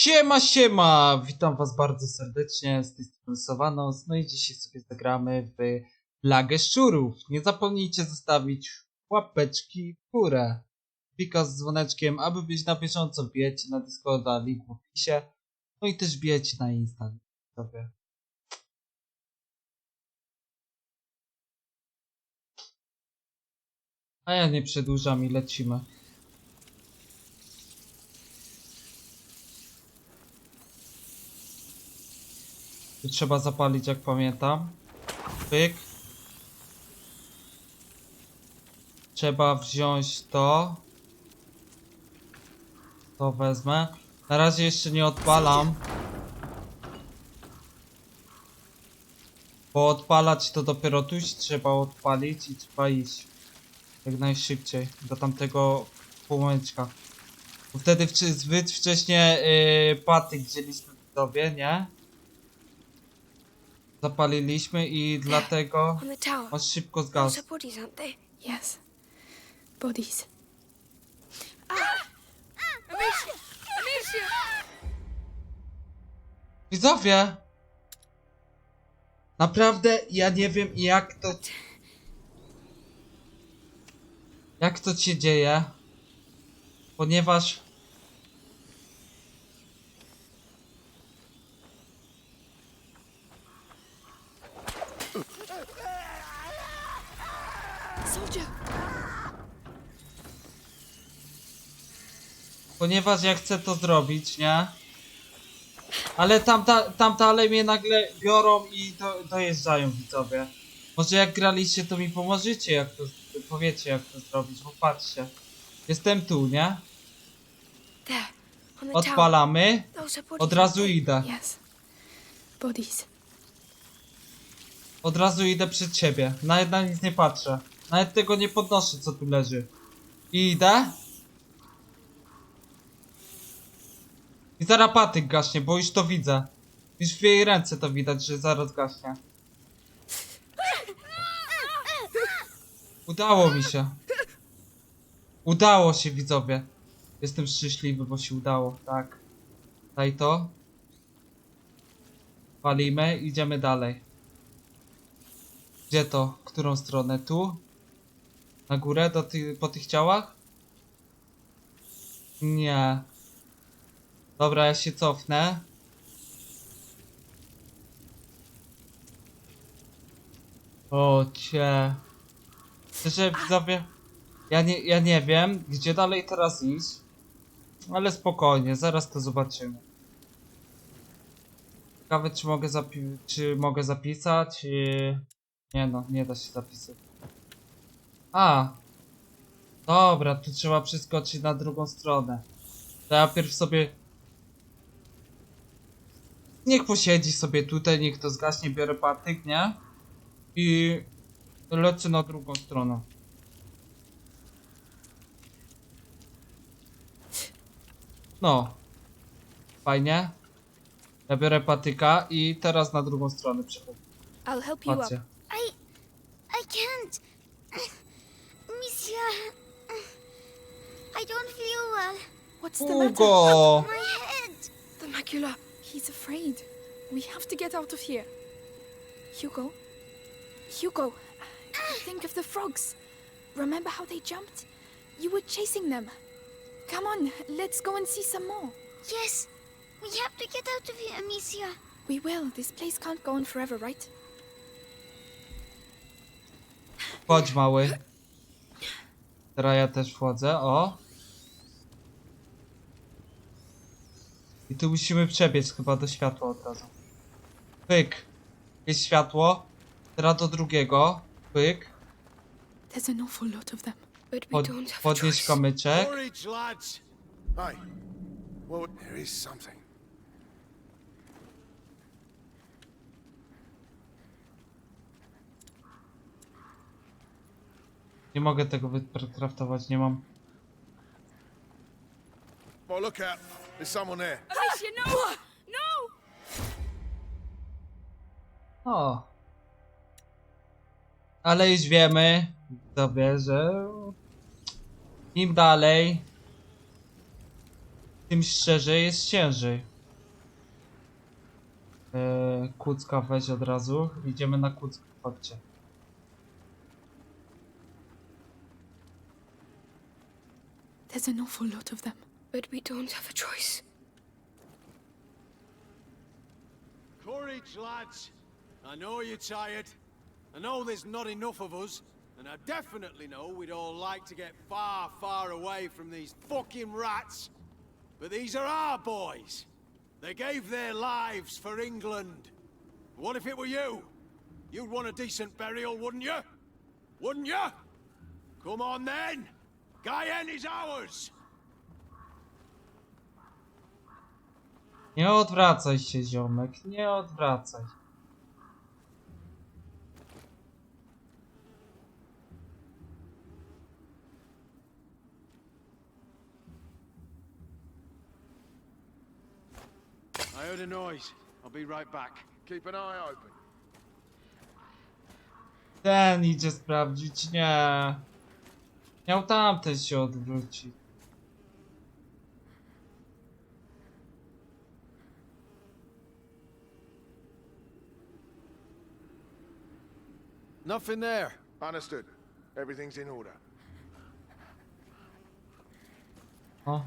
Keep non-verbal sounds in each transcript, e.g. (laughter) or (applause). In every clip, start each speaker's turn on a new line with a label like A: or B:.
A: Siema, siema! Witam was bardzo serdecznie, z tej strony. No i dzisiaj sobie zagramy w Plagę Szczurów. Nie zapomnijcie zostawić łapeczki w górę. Pika z dzwoneczkiem, aby być na bieżąco. Wbijajcie na Discorda, link w opisie. No i też wbijajcie na Insta. Sobie. A ja nie przedłużam i lecimy. Trzeba zapalić, jak pamiętam. Pyk. Trzeba wziąć to. To wezmę. Na razie jeszcze nie odpalam. Bo odpalać to dopiero tu trzeba odpalić i trzeba iść. Jak najszybciej do tamtego półmęczka. Bo wtedy wczy- zbyt wcześnie yy, wzięliśmy w sobie, nie? Zapaliliśmy i dlatego
B: On
A: szybko zgasł.
C: Yes. Bodies.
B: Amicia! Amicia!
A: Widzowie! Naprawdę ja nie wiem jak to... Jak to się dzieje? Ponieważ...
C: Soldier!
A: Ponieważ ja chcę to zrobić, nie? Ale tamta, tamta ale mnie nagle biorą i do, dojeżdżają widzowie. Może jak graliście to mi pomożecie jak to, powiecie jak to zrobić, bo patrzcie. Jestem tu, nie?
B: There. On the tower.
A: Odpalamy.
B: Those are bodies.
A: Od razu idę.
C: Yes. Bodies.
A: Od razu idę przed siebie. Nawet na nic nie patrzę. Nawet tego nie podnoszę, co tu leży. I idę. I zaraz patyk gaśnie, bo już to widzę. Już w jej ręce to widać, że zaraz gaśnie. Udało mi się. Udało się, widzowie. Jestem szczęśliwy, bo się udało, tak. Daj to. Palimy, idziemy dalej. Gdzie to? Którą stronę? Tu? Na górę? Do ty po tych ciałach? Nie. Dobra, ja się cofnę. O cię. Szczerze widzowie, ja nie, ja nie wiem, gdzie dalej teraz iść. Ale spokojnie, zaraz to zobaczymy. Ciekawe, czy mogę, zapi- czy mogę zapisać? Yy... Nie no, nie da się zapisać. A! Dobra, tu trzeba przeskoczyć na drugą stronę. To ja pierw sobie... Niech posiedzi sobie tutaj, niech to zgaśnie, biorę patyk, nie? I... Lecę na drugą stronę. No. Fajnie. Ja biorę patyka i teraz na drugą stronę przechodzę.
B: I'll help you.
A: Patrzcie.
D: Monsieur, I don't feel well.
C: What's the oh, matter?
A: Hugo!
D: My head.
C: The macula. He's afraid. We have to get out of here. Hugo? Hugo, ah. think of the frogs. Remember how they jumped? You were chasing them. Come on, let's go and see some more.
D: Yes, we have to get out of here, Amicia.
C: We will. This place can't go on forever, right?
A: Chodź mały. Teraz ja też wchodzę, o. I tu musimy przebiec chyba do światła od razu. Pyk. Jest światło. Teraz do drugiego. Pyk.
C: There's an awful lot of them.
B: But we
A: Pod,
B: don't have a
A: podnieś kamyczek.
E: Lads! Aye. Well, there is something.
A: Nie mogę tego wykraftować, nie mam.
E: Well, look out. There's someone there.
B: Amicia, no! No!
A: O. Ale już wiemy sobie, że im dalej, tym szczerze jest ciężej. Yy, kucka weź od razu. Idziemy na kucka, chodźcie.
C: There's an awful lot of them.
B: But we don't have a choice.
F: Courage, lads. I know you're tired. I know there's not enough of us. And I definitely know we'd all like to get far, far away from these fucking rats. But these are our boys. They gave their lives for England. What if it were you? You'd want a decent burial, wouldn't you? Wouldn't you? Come on then. Guyenne is ours.
A: Nie odwracaj się, ziomek. Nie odwracaj.
F: I heard a noise. I'll be right back.
E: Keep an eye open.
A: Ten idzie sprawdzić. Nie. Miał tamten się odwrócić.
F: Nothing there.
E: Understood. Everything's in order.
A: O.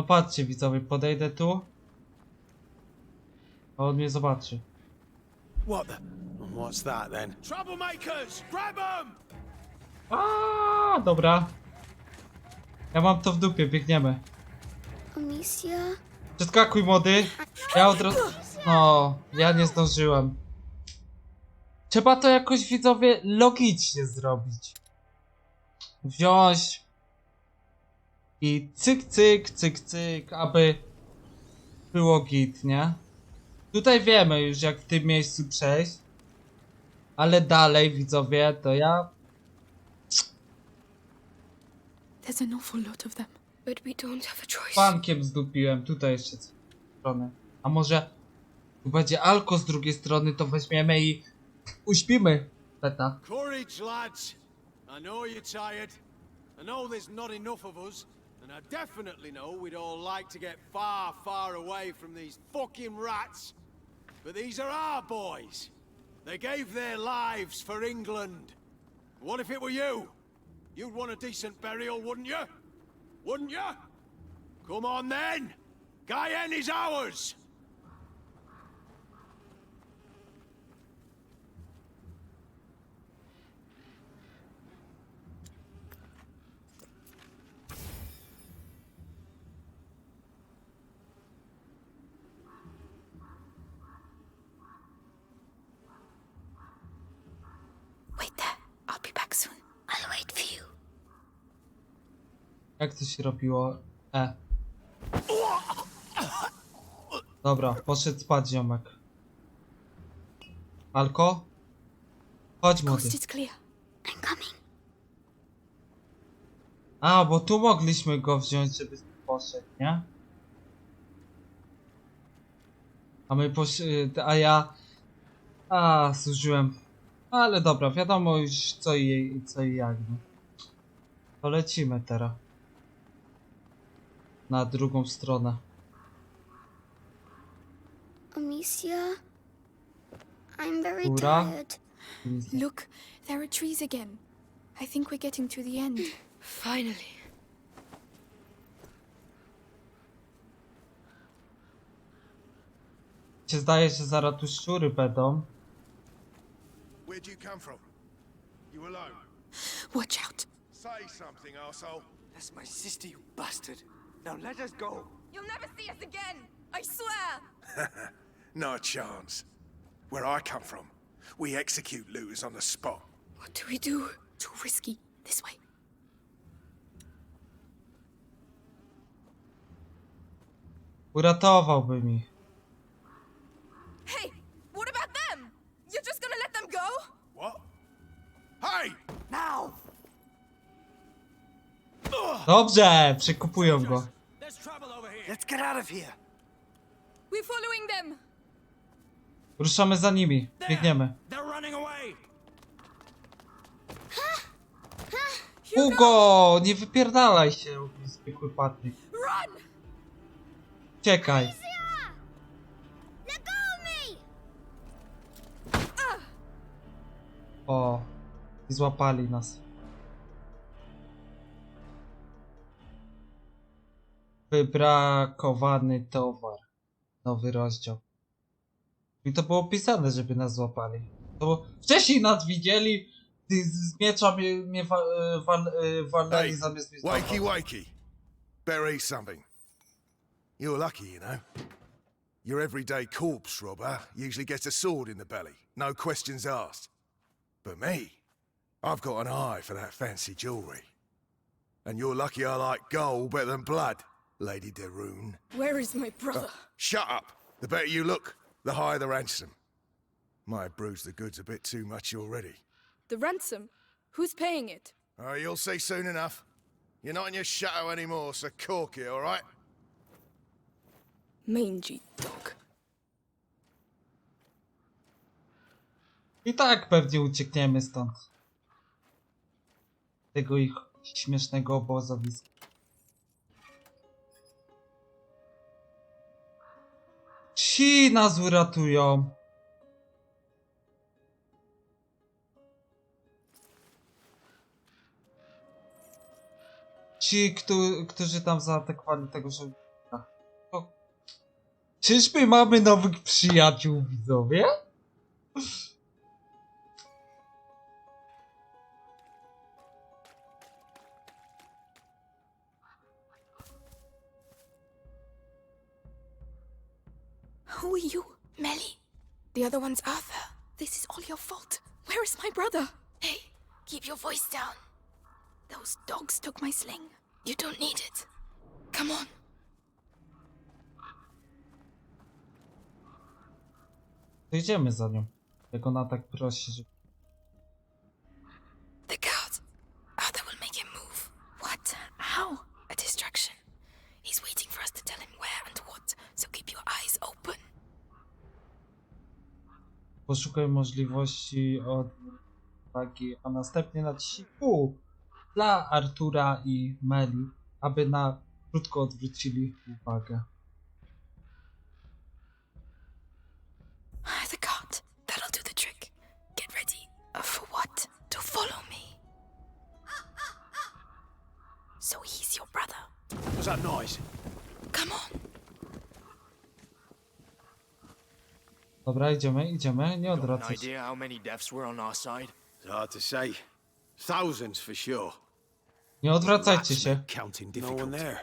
A: No patrzcie widzowie, podejdę tu. A on mnie zobaczy.
F: What the? What's that then? Troublemakers! Grab them!
A: A, dobra. Ja mam to w dupie, biegniemy.
D: Amicia?
A: Przeskakuj młody. Ja od razu... No, ja nie zdążyłem. Trzeba to jakoś widzowie logicznie zrobić. Wziąć i cyk, cyk, cyk, cyk, aby było git, nie? Tutaj wiemy już jak w tym miejscu przejść. Ale dalej widzowie, to ja
C: There's an awful lot of them.
B: But we don't have a choice.
A: Pankiem zdupiłem, tutaj jeszcze z strony. A może tu będzie alko z drugiej strony, to weźmiemy i uśpimy Peta.
F: Courage, lads. I know you're tired. I know there's not enough of us. And I definitely know we'd all like to get far, far away from these fucking rats. But these are our boys. They gave their lives for England. What if it were you? You'd want a decent burial, wouldn't you? Wouldn't you? Come on then. Guyenne is ours.
A: Jak to się robiło? E. Dobra, poszedł spać ziomek. Alko? Chodź młody. A, bo tu mogliśmy go wziąć, żeby poszedł, nie? A my posz... y, A ja... A, służyłem. Ale dobra, wiadomo już co i, co i jak. No. To lecimy teraz. Na drugą stronę.
D: Amicia? I'm very
A: Ura?
D: tired.
C: Look, there are trees again. I think we're getting to the end.
B: Finally.
A: się zdaje, że zaraz tu szczury będą.
E: Where'd you come from? You alone?
C: Watch out.
E: Say something, arsehole.
G: That's my sister, you bastard. Now let us go.
B: You'll never see us again. I swear. (laughs)
E: No chance. Where I come from, we execute looters on the spot.
B: What do we do?
C: Too risky. This way.
A: Uratowałby mi. Dobrze, przekupują go.
F: There's trouble over here.
G: Let's get out of here.
B: We're following them.
A: Ruszamy za nimi. Biegniemy. Hugo, nie wypierdalaj się, zwykły patnik. Czekaj. O, złapali nas. Wybrakowany towar. Nowy rozdział. I to było pisane, żeby nas złapali. To było... Wcześniej nas widzieli, ty z z miecza mnie, mnie wa, e, wal, e, walnęli
E: Hey,
A: zamiast mnie
E: wakey,
A: złapać.
E: wakey. Eat something. You're lucky, you know. Your everyday corpse robber usually gets a sword in the belly, no questions asked. But me, I've got an eye for that fancy jewelry. And you're lucky I like gold better than blood, Lady de Rune.
B: Where is my brother?
E: Uh, shut up! The better you look, the higher the ransom. Might have bruised the goods a bit too much already.
B: The ransom? Who's paying it?
E: Oh, you'll see soon enough. You're not in your shadow anymore, so cork it, all right?
B: Mangy dog.
A: I tak pewnie uciekniemy stąd. Tego ich śmiesznego obozowiska. Ci nas uratują. Ci, którzy, którzy tam zaatakowali tego żołnierza. O. Czyżby mamy nowych przyjaciół, widzowie?
C: Who are you? Melly. The other one's Arthur. This is all your fault. Where is my brother? Hey, keep your voice down. Those dogs took my sling. You don't need it. Come on.
A: To idziemy za nią. Jak ona tak prosi, że...
C: The guard. Arthur will make him move. What? How? A distraction. He's waiting for us to tell him where and what, so keep your eyes open.
A: Poszukaj możliwości od uwagi, a następnie naciśnij Q dla Artura i Meli, aby na krótko odwrócili uwagę. Dobra, idziemy, idziemy, nie odwracaj się.
G: idea how many deaths were on our side?
F: It's hard to say. Thousands for sure.
A: Nie odwracajcie się.
F: make Counting difficult. No one there.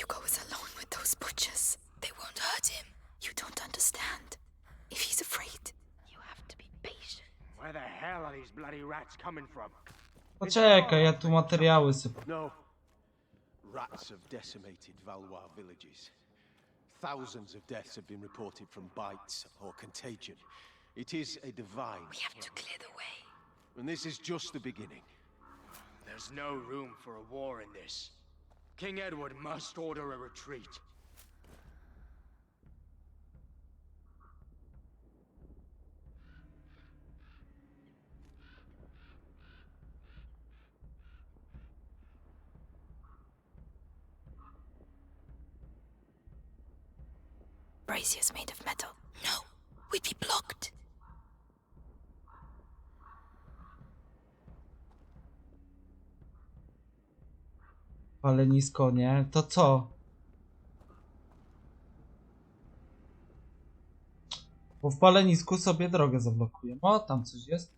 C: Hugo is alone with those butchers. They won't hurt him. You don't understand. If he's afraid, you have to be patient.
H: Where the hell are these bloody rats coming from?
A: Poczekaj, ja tu materiały sypę.
F: No. Rats have decimated Valois villages. Thousands of deaths have been reported from bites or contagion. It is a divine
C: We have to clear the way.
F: and this is just the beginning.
H: There's no room for a war in this. King Edward must order a retreat.
C: Brazier's made of metal. No, we'd be blocked.
A: Ale nisko, nie? To co? Bo w palenisku sobie drogę zablokuję. O, tam coś jest.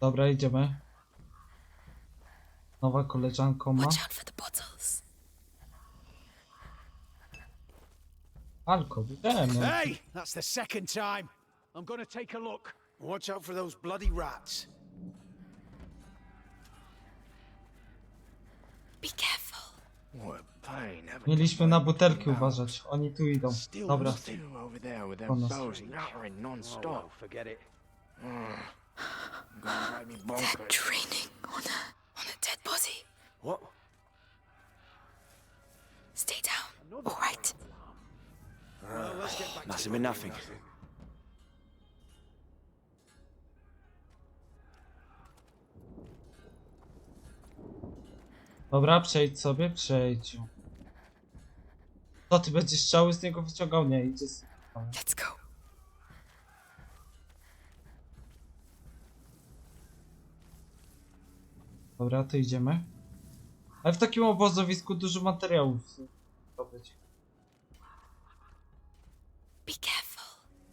A: Dobra, idziemy. Nowa koleżanko ma
C: Watch out for the bottles.
A: alkohol. Idziemy.
F: Hey, that's the second time. I'm gonna take a look. Watch out for those bloody rats.
C: Be careful.
G: What
H: haven't
A: Mieliśmy na butelki uważać. Oni tu idą.
H: Still
A: Dobra.
H: nothing over there with
A: nas.
H: bows nattering non-stop.
G: forget it.
H: Mm. Bonkers.
C: Training on a on a dead body.
G: What?
C: Stay down. All right.
F: Get back
G: Must have been nothing.
A: Dobra, przejdź sobie, przejdź. To ty będziesz strzały z niego wyciągał? Nie, idzie z...
C: Let's go.
A: Dobra, to idziemy. Ale w takim obozowisku dużo materiałów zdobyć.
C: Be careful.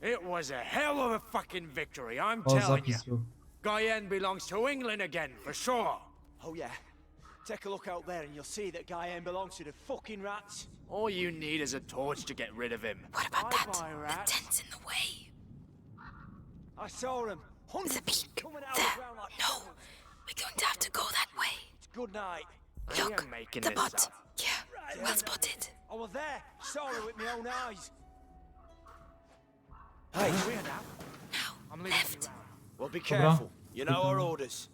H: It was a hell of a fucking victory, I'm
A: O,
H: telling you.
A: zapis był.
H: Guyenne belongs to England again, for sure.
G: Oh yeah. Take a look out there and you'll see that Guyenne belongs to the fucking rats.
H: All you need is a torch to get rid of him.
C: What about
G: Bye
C: that?
G: bye,
C: The
G: rats.
C: tent's in the way.
G: I saw them. Hundreds
C: peak.
G: coming out
C: There.
G: of the ground like
C: No.
G: Shovels.
C: We're going to have to go that way.
G: It's good night.
H: I
C: Look,
H: am making
C: the
H: this
C: bot.
H: up.
C: Yeah, well spotted.
G: I was there. Saw it with my own eyes. Hey,
H: Clear now.
C: Now,
H: I'm
C: left.
G: well, be careful. You know our orders.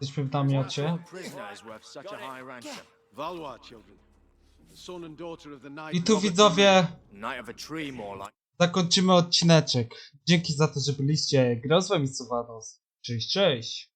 A: Jesteśmy w namiocie.
H: What prisoner is worth such a high ransom?
F: Valois children.
A: I tu widzowie zakończymy odcineczek. Dzięki za to, że byliście. Grał z wami Sowanos. Cześć, cześć.